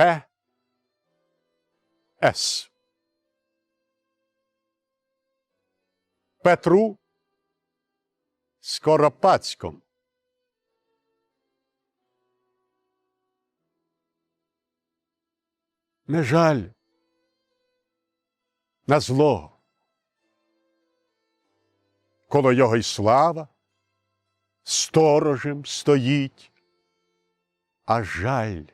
П. С. Петру Скоропадському. Не жаль на злого. Коло його й слава сторожем стоїть, а жаль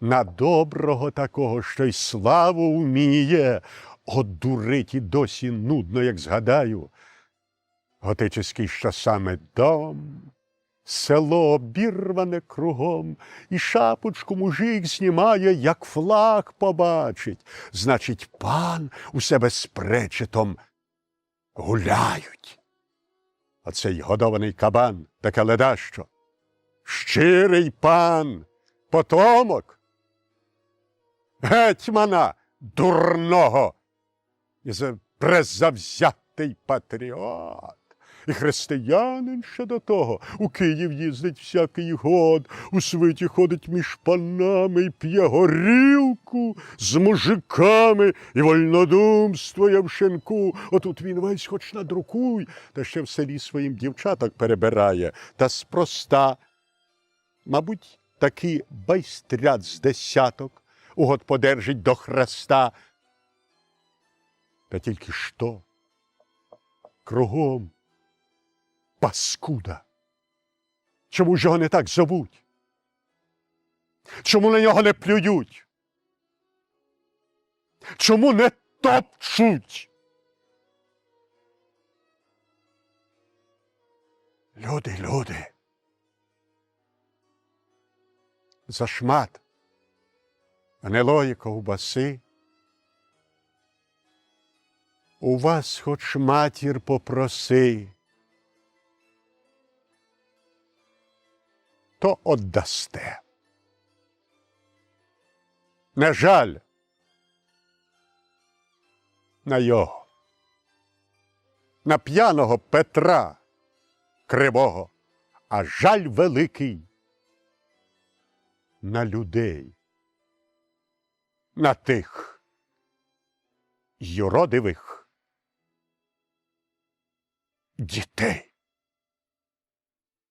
на доброго такого, що й славу вміє, от дурить і досі нудно, як згадаю. Готический що саме дом, село обірване кругом, і шапочку мужик знімає, як флаг побачить. Значить, пан у себе з пречетом гуляють. А цей годований кабан таке ледащо. Щирий пан, потомок. Гетьмана дурного. І за презавзятий патріот. І християнин ще до того. У Київ їздить всякий год, у свиті ходить між панами і п'є горілку з мужиками і вольнодумство шинку. Отут він весь хоч надрукуй, та ще в селі своїм дівчаток перебирає, та спроста. Мабуть, таки байстрят з десяток угод подержить до хреста. Та тільки що? Кругом паскуда. Чому ж його не так зовуть? Чому на нього не плюють? Чому не топчуть? Люди, люди. За шмат гнилої ковбаси. У вас хоч матір попроси, то отдасте. Не жаль на його, на п'яного Петра Кривого, а жаль великий на людей, на тих юродивих дітей.